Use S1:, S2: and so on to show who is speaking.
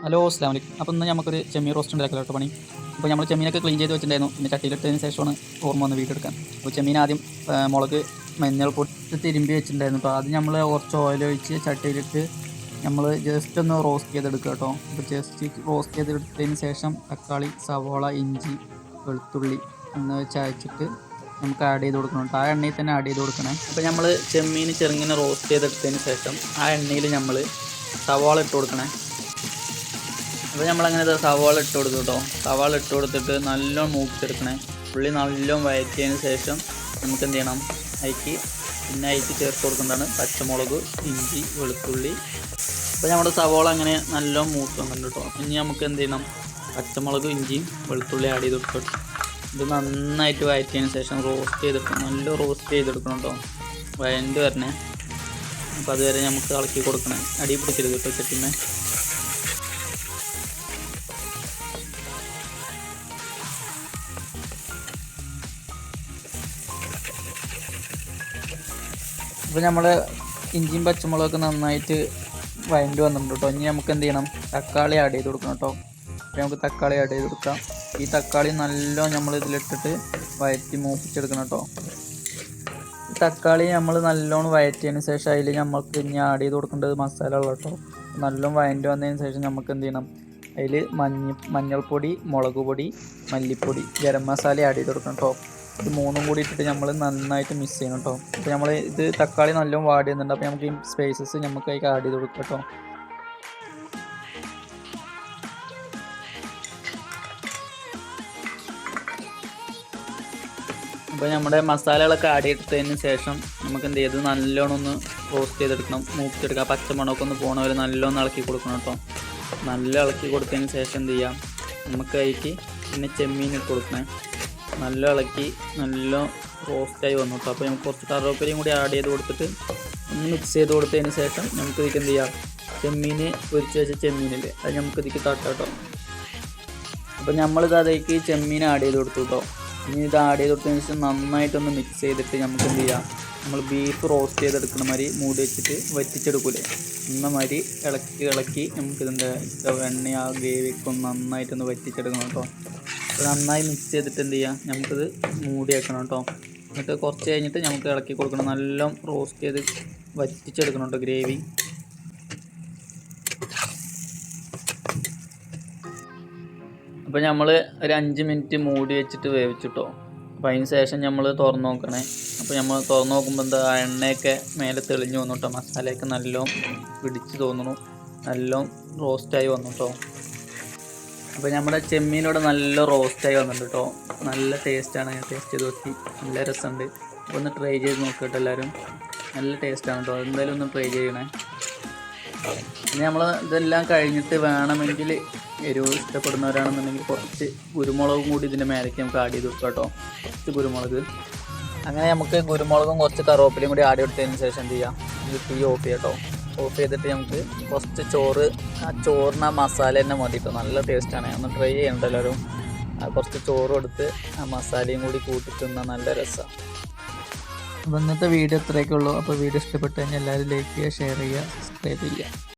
S1: Hello അസ്ലാം വലൈക്കും അപ്പോൾ ഇന്ന് നമുക്കൊരു ചെമ്മീൻ റോസ്റ്റ് ഉണ്ടാക്കലോ കേട്ടോ പണി. അപ്പോൾ നമ്മൾ ചെമ്മീനൊക്കെ ക്ലീൻ ചെയ്ത് വെച്ചിട്ടുണ്ടായിരുന്നു. പിന്നെ ചട്ടിയിലിട്ടതിന് ശേഷമാണ് ഓർമ്മ വന്ന് വീട്ടെടുക്കാൻ അപ്പോൾ ചെമ്മീൻ ആദ്യം മുളക് മഞ്ഞൾ പൊട്ടി തിരുമ്പി വെച്ചിട്ടുണ്ടായിരുന്നു. അപ്പോൾ ആദ്യം നമ്മൾ കുറച്ച് ഓയിൽ ഒഴിച്ച് ചട്ടിയിലിട്ട് നമ്മൾ ജസ്റ്റ് ഒന്ന് റോസ്റ്റ് ചെയ്തെടുക്കുക കേട്ടോ. അപ്പോൾ ജസ്റ്റ് റോസ്റ്റ് ചെയ്തെടുത്തതിന് ശേഷം തക്കാളി സവോള ഇഞ്ചി വെളുത്തുള്ളി ഒന്ന് ചതച്ചിട്ട് നമുക്ക് ആഡ് ചെയ്ത് കൊടുക്കണം ആ എണ്ണയിൽ തന്നെ ആഡ് ചെയ്ത് കൊടുക്കണേ. അപ്പോൾ നമ്മൾ ചെമ്മീൻ ചെറുങ്ങനെ റോസ്റ്റ് ചെയ്തെടുത്തതിന് ശേഷം ആ എണ്ണയിൽ നമ്മൾ സവാള ഇട്ട് കൊടുക്കണേ. അപ്പോൾ നമ്മളങ്ങനെ സവാള ഇട്ട് കൊടുത്തു കേട്ടോ സവാള ഇട്ട് കൊടുത്തിട്ട് നല്ലോണം മൂപ്പിച്ചെടുക്കണേ. ഉള്ളി നല്ലോണം വഴറ്റിയതിന് ശേഷം നമുക്ക് എന്ത് ചെയ്യണം? അതിക്ക് പിന്നെ അതിക്ക് ചേർത്ത് കൊടുക്കേണ്ടതാണ് പച്ചമുളക് ഇഞ്ചി വെളുത്തുള്ളി. അപ്പോൾ നമ്മുടെ സവാള അങ്ങനെ നല്ലോണം മൂത്ത് വന്നിട്ടുണ്ട് കേട്ടോ ഇനി നമുക്ക് എന്ത് ചെയ്യണം? പച്ചമുളക് ഇഞ്ചിയും വെളുത്തുള്ളി ആഡ് ചെയ്ത് കൊടുക്കും ഇത് നന്നായിട്ട് വഴറ്റിയതിന് ശേഷം റോസ്റ്റ് ചെയ്തെടുക്കണം നല്ല റോസ്റ്റ് ചെയ്തെടുക്കണം കേട്ടോ വയന്റെ വരണേ. അപ്പോൾ അതുവരെ നമുക്ക് ഇളക്കി കൊടുക്കണേ. അടി പിടിക്കരുത് കേട്ടോ ചട്ടിമേ ഇപ്പോൾ നമ്മൾ ഇഞ്ചിയും പച്ചമുളകൊക്കെ നന്നായിട്ട് വഴണ്ട് വന്നിട്ടുണ്ട് കേട്ടോ ഇനി നമുക്ക് എന്ത് ചെയ്യണം? തക്കാളി ആഡ് ചെയ്ത് കൊടുക്കണം കേട്ടോ നമുക്ക് തക്കാളി ആഡ് ചെയ്ത് കൊടുക്കാം. ഈ തക്കാളി നല്ലോണം നമ്മൾ ഇതിലിട്ടിട്ട് വഴറ്റി മൂപ്പിച്ചെടുക്കണം കേട്ടോ തക്കാളി നമ്മൾ നല്ലോണം വഴറ്റിയതിന് ശേഷം അതിൽ നമുക്ക് ഇനി ആഡ് ചെയ്ത് കൊടുക്കേണ്ടത് മസാല മസാലകൾ കേട്ടോ നല്ലോണം വഴണ്ടി വന്നതിന് ശേഷം നമുക്ക് എന്ത് ചെയ്യണം? അതിൽ മഞ്ഞ മഞ്ഞൾപ്പൊടി മുളക് പൊടി മല്ലിപ്പൊടി ഗരം മസാല ആഡ് ചെയ്ത് കൊടുക്കണം കേട്ടോ ഇത് മൂന്നും കൂടി ഇട്ടിട്ട് നമ്മൾ നന്നായിട്ട് മിക്സ് ചെയ്യണം കേട്ടോ അപ്പോൾ നമ്മൾ ഇത് തക്കാളി നല്ലോണം വാടി ചെയ്യുന്നുണ്ട് അപ്പോൾ നമുക്ക് ഈ സ്പേസസ് നമുക്ക് അതിൽ ആഡ് ചെയ്ത് കൊടുക്കാം കേട്ടോ അപ്പോൾ നമ്മുടെ മസാലകളൊക്കെ ആഡ് ചെയ്തതിന് ശേഷം നമുക്ക് എന്ത് ചെയ്ത് നല്ലോണം ഒന്ന് റോസ്റ്റ് ചെയ്തെടുക്കണം. മൂപ്പിച്ചെടുക്കുക പച്ചമുളകൊക്കെ ഒന്ന് പോണ വരെ നല്ലോണം ഇളക്കി കൊടുക്കണം കേട്ടോ നല്ല ഇളക്കി കൊടുത്തതിന് ശേഷം എന്ത് ചെയ്യാം? നമുക്ക് അതിലേക്ക് പിന്നെ ചെമ്മീൻ ഇട്ട് കൊടുക്കണേ. നല്ല ഇളക്കി നല്ല റോസ്റ്റായി വന്നു അപ്പോൾ നമുക്ക് കുറച്ച് കറുവപ്പരിയും കൂടി ആഡ് ചെയ്ത് കൊടുത്തിട്ട് ഒന്ന് മിക്സ് ചെയ്ത് കൊടുത്തതിന് ശേഷം നമുക്ക് ഇതിക്ക് എന്ത് ചെയ്യാം? ചെമ്മീൻ പൊരിച്ച് വെച്ച ചെമ്മീനില്ലേ? അത് നമുക്ക് ഇതിക്ക് തട്ടാം കേട്ടോ അപ്പോൾ നമ്മളിത് അതേക്ക് ചെമ്മീൻ ആഡ് ചെയ്ത് കൊടുത്തു കേട്ടോ ഇനി ഇത് ആഡ് ചെയ്ത് കൊടുത്തതിന് ശേഷം നന്നായിട്ടൊന്ന് മിക്സ് ചെയ്തിട്ട് നമുക്ക് എന്ത് ചെയ്യാം? നമ്മൾ ബീഫ് റോസ്റ്റ് ചെയ്തെടുക്കുന്ന മാതിരി മൂടി വെച്ചിട്ട് വറ്റിച്ചെടുക്കൂലേ? എന്ന മാതിരി ഇളക്കി ഇളക്കി നമുക്കിതിന്റെ എണ്ണ ആ ഗ്രേവിയൊക്കെ ഒന്ന് നന്നായിട്ടൊന്ന് വറ്റിച്ചെടുക്കണം കേട്ടോ നന്നായി മിക്സ് ചെയ്തിട്ട് എന്ത് ചെയ്യാം നമുക്കിത് മൂടി വെക്കണം കേട്ടോ. എന്നിട്ട് കുറച്ച് കഴിഞ്ഞിട്ട് നമുക്ക് ഇളക്കി കൊടുക്കണം. നല്ല റോസ്റ്റ് ചെയ്ത് വറ്റിച്ചെടുക്കണം കേട്ടോ ഗ്രേവി അപ്പോൾ നമ്മൾ ഒരു അഞ്ച് മിനിറ്റ് മൂടി വെച്ചിട്ട് വേവിച്ചിട്ടോ അപ്പോൾ അതിന് ശേഷം നമ്മൾ തുറന്നു നോക്കണേ. അപ്പോൾ നമ്മൾ തുറന്നു നോക്കുമ്പോൾ എന്താ എണ്ണയൊക്കെ മേലെ തെളിഞ്ഞു വന്നു കേട്ടോ മസാലയൊക്കെ നല്ലോണം പിടിച്ച് തോന്നുന്നു. നല്ലോണം റോസ്റ്റായി വന്നു കേട്ടോ അപ്പോൾ നമ്മുടെ ചെമ്മീനോട് നല്ല റോസ്റ്റായി വന്നിട്ടുണ്ട് കേട്ടോ നല്ല ടേസ്റ്റാണ് ഞാൻ ടേസ്റ്റ് ചെയ്ത് നോക്കി. നല്ല രസമുണ്ട്. ഒന്ന് ട്രൈ ചെയ്ത് നോക്കട്ടെ എല്ലാവരും നല്ല ടേസ്റ്റാണ് കേട്ടോ എന്തായാലും ഒന്ന് ട്രൈ ചെയ്യണേ. പിന്നെ നമ്മൾ ഇതെല്ലാം കഴിഞ്ഞിട്ട് വേണമെങ്കിൽ എരിവ് ഇഷ്ടപ്പെടുന്നവരാണെന്നുണ്ടെങ്കിൽ കുറച്ച് കുരുമുളകും കൂടി ഇതിന്റെ മേലേക്ക് നമുക്ക് ആഡ് ചെയ്ത് കൊടുക്കാം കേട്ടോ കുറച്ച് കുരുമുളക്. അങ്ങനെ നമുക്ക് കുരുമുളകും കുറച്ച് കറിവേപ്പിലയും കൂടി ആഡ് കൊടുത്തതിന് ശേഷം എന്ത് ചെയ്യാം? ഇത് തീ ഓഫ് ചെയ്യാം കേട്ടോ ഓഫ് ചെയ്തിട്ട് നമുക്ക് കുറച്ച് ചോറ് ആ ചോറിന് ആ മസാല തന്നെ മതി കേട്ടോ നല്ല ടേസ്റ്റാണ് ഒന്ന് ട്രൈ ചെയ്യണ്ട എല്ലാവരും. കുറച്ച് ചോറും എടുത്ത് ആ മസാലയും കൂടി കൂട്ടി നല്ല രസമാണ് അപ്പോൾ ഇന്നത്തെ വീഡിയോ ഇത്രയൊക്കെ ഉള്ളൂ. അപ്പോൾ വീഡിയോ ഇഷ്ടപ്പെട്ട് കഴിഞ്ഞാൽ എല്ലാവരും ലൈക്ക് ചെയ്യുക ഷെയർ ചെയ്യുക സബ്സ്ക്രൈബ് ചെയ്യുക.